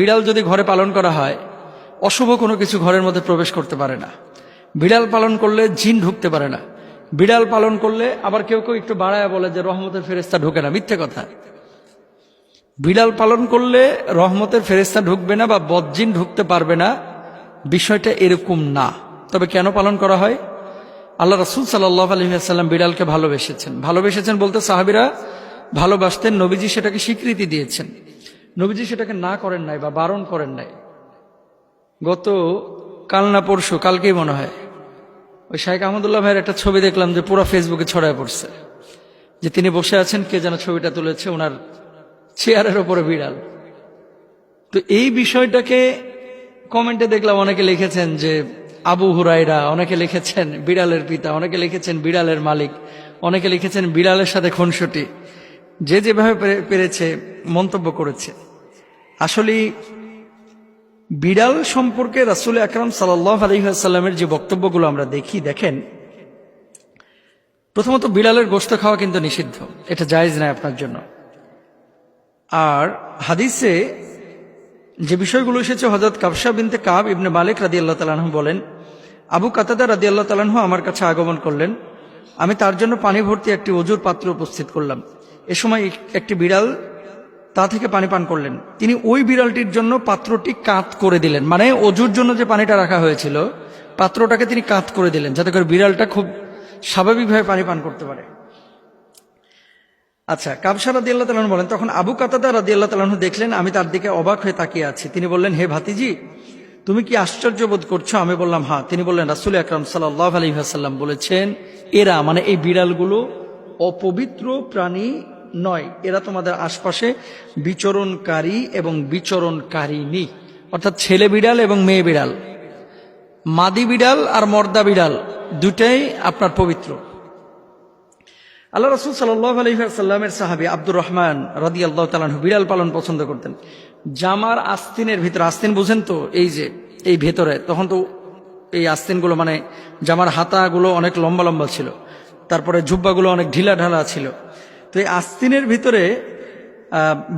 বিড়াল যদি ঘরে পালন করা হয়, অশুভ কোনো কিছু ঘরের মধ্যে প্রবেশ করতে পারে না। বিড়াল পালন করলে জিন ঢুকতে পারে না। বিড়াল পালন করলে আবার কেউ কেউ একটু বাড়ায় বলে যে, রহমতের ফেরেস্তা ঢুকে না। মিথ্যে কথা। বিড়াল পালন করলে রহমতের ফেরেস্তা ঢুকবে না বা বজ্জিন ঢুকতে পারবে না। বিষয়টা এরকম না। তবে কেন পালন করা হয়? আল্লাহ রসুল সাল্লাহ আলহিহাসাল্লাম বিড়ালকে ভালোবেসেছেন। ভালোবেসেছেন বলতে সাহাবিরা ভালোবাসতেন, নবীজি সেটাকে স্বীকৃতি দিয়েছেন। নবীজি সেটাকে না করেন নাই বা বারণ করেন নাই। গত কাল না পরশু, কালকেই মনে হয়, ওই শাহেখ আহমদুল্লাহ ভাইয়ের একটা ছবি দেখলাম যে পুরো ফেসবুকে ছড়ায় পড়ছে। যে তিনি বসে আছেন, কে যেন ছবিটা তুলেছে, ওনার চেয়ারের ওপরে বিড়াল। তো এই বিষয়টাকে কমেন্টে দেখলাম, অনেকে লিখেছেন যে আবু হুরাইরা অনেকে লিখেছেন বিড়ালের পিতা, অনেকে লিখেছেন বিড়ালের মালিক, অনেকে লিখেছেন বিড়ালের সাথে খুনসুটি। যে যেভাবে পেরেছে মন্তব্য করেছে। আসলে বিড়াল সম্পর্কে রাসুল আকরাম সাল্লাহ আলহিহাসাল্লামের যে বক্তব্যগুলো আমরা দেখি, দেখেন, প্রথমত বিড়ালের গোস্ত খাওয়া কিন্তু নিষিদ্ধ, এটা জায়েজ নয় আপনার জন্য। আর হাদিসে যে বিষয়গুলো এসেছে হজরত কাবসা বিনতে কাব ইবনে মালিক রাদি আল্লাহ তালাহু বলেন, আবু কাতাদা রাদি আল্লাহ তালাহু আমার কাছে আগমন করলেন। আমি তার জন্য পানি ভর্তি একটি অজুর পাত্র উপস্থিত করলাম। এ সময় একটি বিড়াল তা থেকে পানি পান করলেন। তিনি ওই বিড়ালটির জন্য পাত্রটি কাত করে দিলেন। মানে অজুর জন্য যে পানিটা রাখা হয়েছিল, পাত্রটাকে তিনি কাত করে দিলেন, যাতে করে বিড়ালটা খুব স্বাভাবিকভাবে পানি পান করতে পারে। আচ্ছা কাবসা রাদি আল্লাহ তালন বলেন, তখন আবু কাতাদা রাদি আল্লাহ তালন দেখলেন, আমি তার দিকে অবাক হয়ে তাকিয়ে আছি। তিনি বললেন, হে ভাতিজি, তুমি কি আশ্চর্য বোধ করছ? আমি বললাম হ্যাঁ। তিনি বললেন, রাসুল আকরাম সাল্লাহ আলহিহাসাল্লাম বলেছেন, এরা মানে এই বিড়ালগুলো অপবিত্র প্রাণী নয়, এরা তোমাদের আশপাশে বিচরণকারী এবং বিচরণকারিনী অর্থাৎ ছেলে বিড়াল এবং মেয়ে বিড়াল। মাদি বিড়াল আর মর্দা বিড়াল দুটাই আপনার পবিত্র। আল্লাহ রসুল সাল্লাহ আলহিহাসাল্লামের সাহাবি আব্দুর রহমান রদি আল্লাহ তালানহু বিড়াল পালন পছন্দ করতেন। জামার আস্তিনের ভিতরে, আস্তিন বুঝেন তো, এই যে, এই ভেতরে, তখন তো এই আস্তিনগুলো মানে জামার হাতাগুলো অনেক লম্বা লম্বা ছিল। তারপরে জুব্বাগুলো অনেক ঢিলা ঢালা ছিল। তো এই আস্তিনের ভিতরে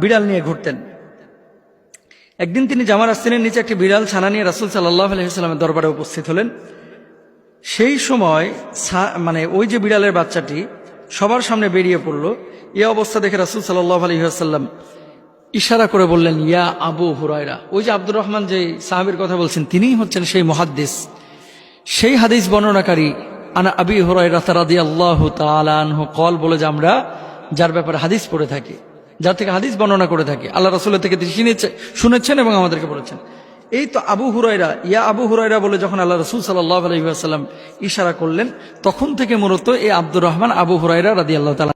বিড়াল নিয়ে ঘুরতেন। একদিন তিনি জামার আস্তিনের নিচে একটি বিড়াল ছানা নিয়ে রাসুল সাল্লাহ আলহিহাস্লামের দরবারে উপস্থিত হলেন। সেই সময় মানে ওই যে বিড়ালের বাচ্চাটি সবার সামনে বেরিয়ে পড়ল। এ অবস্থা দেখে রাসুল সাল্লাহ আলহিহাসাল্লাম ইশারা করে বললেন, ইয়া আবু হুরায়রা। ওই যে আব্দুর রহমান যে সাহাবির কথা বলছেন, তিনিই হচ্ছেন সেই মহাদ্দিস। সেই হাদিস বর্ণনাকারী আনা আবি হুরায়রা তারাদি আল্লাহ তালানহ কল বলে যে আমরা যার ব্যাপারে হাদিস পড়ে থাকে, যার থেকে হাদিস বর্ণনা করে থাকে। আল্লাহ রাসুলের থেকে তিনি শুনেছে শুনেছেন এবং আমাদেরকে বলেছেন। এই তো আবু হুরাইরা ইয়া আবু হুরাইরা বলে যখন আল্লাহ রসুল সাল্লাহ আলহিহাসাল্লাম ইশারা করলেন, তখন থেকে মূলত এই আব্দুর রহমান আবু হুরাইরা রাদি আল্লাহ